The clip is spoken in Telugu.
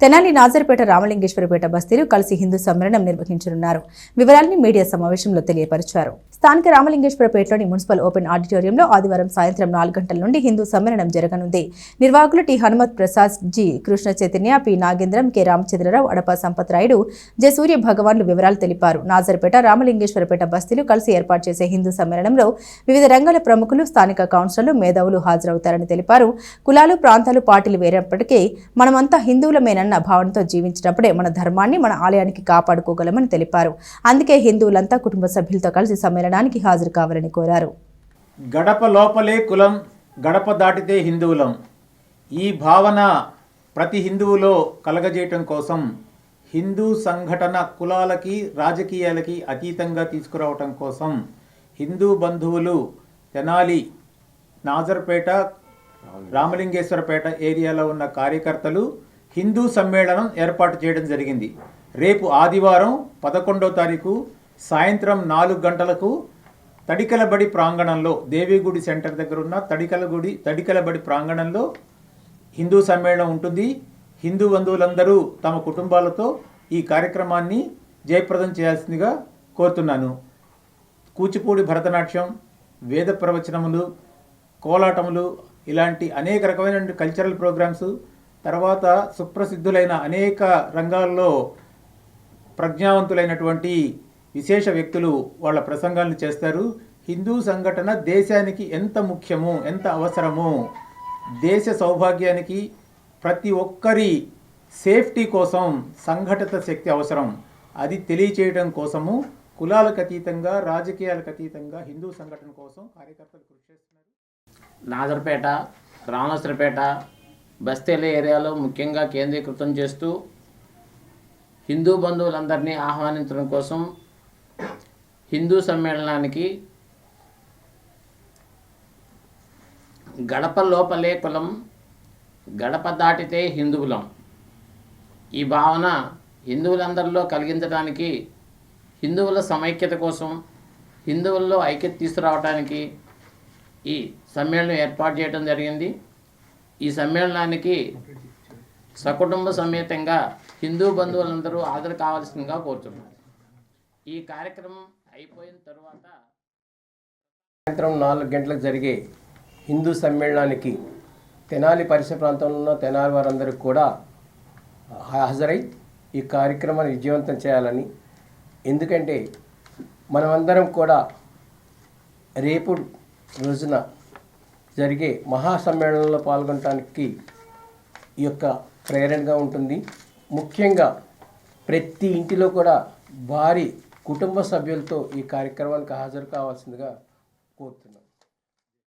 తెనాలి నాజర్పేట రామలింగేశ్వరపేట బస్తీలు కలిసి హిందూ సమ్మేళనం నిర్వహించనున్నారు. వివరాల్ని మీడియా సమావేశంలో తెలియపరిచారు. స్థానిక రామలింగేశ్వరపేటలోని మున్సిపల్ ఓపెన్ ఆడిటోరియంలో ఆదివారం సాయంత్రం నాలుగు గంటల నుండి హిందూ సమ్మేళనం జరగనుంది. నిర్వాహకులు T. Hanumat Prasad G. Krishna Chaitanya P. Nagendram K. Ramachandrarao Adapa Sampatrayudu J. Surya భగవాన్లు వివరాలు తెలిపారు. నాజర్పేట రామలింగేశ్వరపేట బస్తీలు కలిసి ఏర్పాటు చేసే హిందూ సమ్మేళనంలో వివిధ రంగాల ప్రముఖులు స్థానిక కౌన్సిలర్లు మేధావులు హాజరవుతారని తెలిపారు. కులాలు ప్రాంతాలు పార్టీలు వేరేప్పటికీ మనమంతా హిందువులమేనన్న భావనతో జీవించినప్పుడే మన ధర్మాన్ని మన ఆలయానికి కాపాడుకోగలమని తెలిపారు. అందుకే హిందువులంతా కుటుంబ సభ్యులతో కలిసి సమ్మేళనానికి హాజరు కావాలని కోరారు. గడప లోపలే కులం గడప దాటితే హిందువులం. ఈ భావన ప్రతి హిందువులో కలగజేయటం కోసం హిందూ సంఘటన కులాలకి రాజకీయాలకి అతీతంగా తీసుకురావటం కోసం హిందూ బంధువులు తెనాలి నాజర్పేట రామలింగేశ్వరపేట ఏరియాలో ఉన్న కార్యకర్తలు హిందూ సమ్మేళనం ఏర్పాటు చేయడం జరిగింది. రేపు ఆదివారం పదకొండో తారీఖు సాయంత్రం నాలుగు గంటలకు తడికలబడి ప్రాంగణంలో దేవిగుడి సెంటర్ దగ్గర ఉన్న తడికలగుడి తడికలబడి ప్రాంగణంలో హిందూ సమ్మేళనం ఉంటుంది. హిందూ బంధువులందరూ తమ కుటుంబాలతో ఈ కార్యక్రమాన్ని జయప్రదం చేయాల్సిందిగా కోరుతున్నాను. కూచిపూడి భరతనాట్యం వేద ప్రవచనములు కోలాటములు ఇలాంటి అనేక రకమైన కల్చరల్ ప్రోగ్రామ్స్ తర్వాత సుప్రసిద్ధులైన అనేక రంగాల్లో ప్రజ్ఞావంతులైనటువంటి విశేష వ్యక్తులు వాళ్ళ ప్రసంగాలను చేస్తారు. హిందూ సంఘటన దేశానికి ఎంత ముఖ్యమో ఎంత అవసరమో దేశ సౌభాగ్యానికి ప్రతి ఒక్కరి సేఫ్టీ కోసం సంఘటిత శక్తి అవసరం. అది తెలియచేయడం కోసము కులాలకు అతీతంగా రాజకీయాలకు అతీతంగా హిందూ సంఘటన కోసం కార్యకర్తలు కృషి చేస్తున్నారు. నాజర్పేట రామేశ్వరపేట బస్తెల ఏరియాలో ముఖ్యంగా కేంద్రీకృతం చేస్తూ హిందూ బంధువులందరినీ ఆహ్వానించడం కోసం హిందూ సమ్మేళనానికి గడప లోపలే కులం గడప దాటితే హిందువులం. ఈ భావన హిందువులందరిలో కలిగించడానికి హిందువుల సమైక్యత కోసం హిందువుల్లో ఐక్యత తీసుకురావడానికి ఈ సమ్మేళనం ఏర్పాటు చేయడం జరిగింది. ఈ సమ్మేళనానికి సకుటుంబ సమేతంగా హిందూ బంధువులందరూ హాజరు కావాల్సిందిగా కోరుతున్నారు ఈ కార్యక్రమం అయిపోయిన తర్వాత సాయంత్రం నాలుగు గంటలకు జరిగే హిందూ సమ్మేళనానికి తెనాలి పరిసర ప్రాంతంలో ఉన్న తెనాలి వారందరూ కూడా హాజరై ఈ కార్యక్రమాన్ని విజయవంతం చేయాలని. ఎందుకంటే మనమందరం కూడా రేపు రోజున జరిగే మహాసమ్మేళనంలో పాల్గొనడానికి ఈ యొక్క ప్రేరణగా ఉంటుంది. ముఖ్యంగా ప్రతి ఇంటిలో కూడా భారీ కుటుంబ సభ్యులతో ఈ కార్యక్రమానికి హాజరు కావాల్సిందిగా కోరుతున్నాం.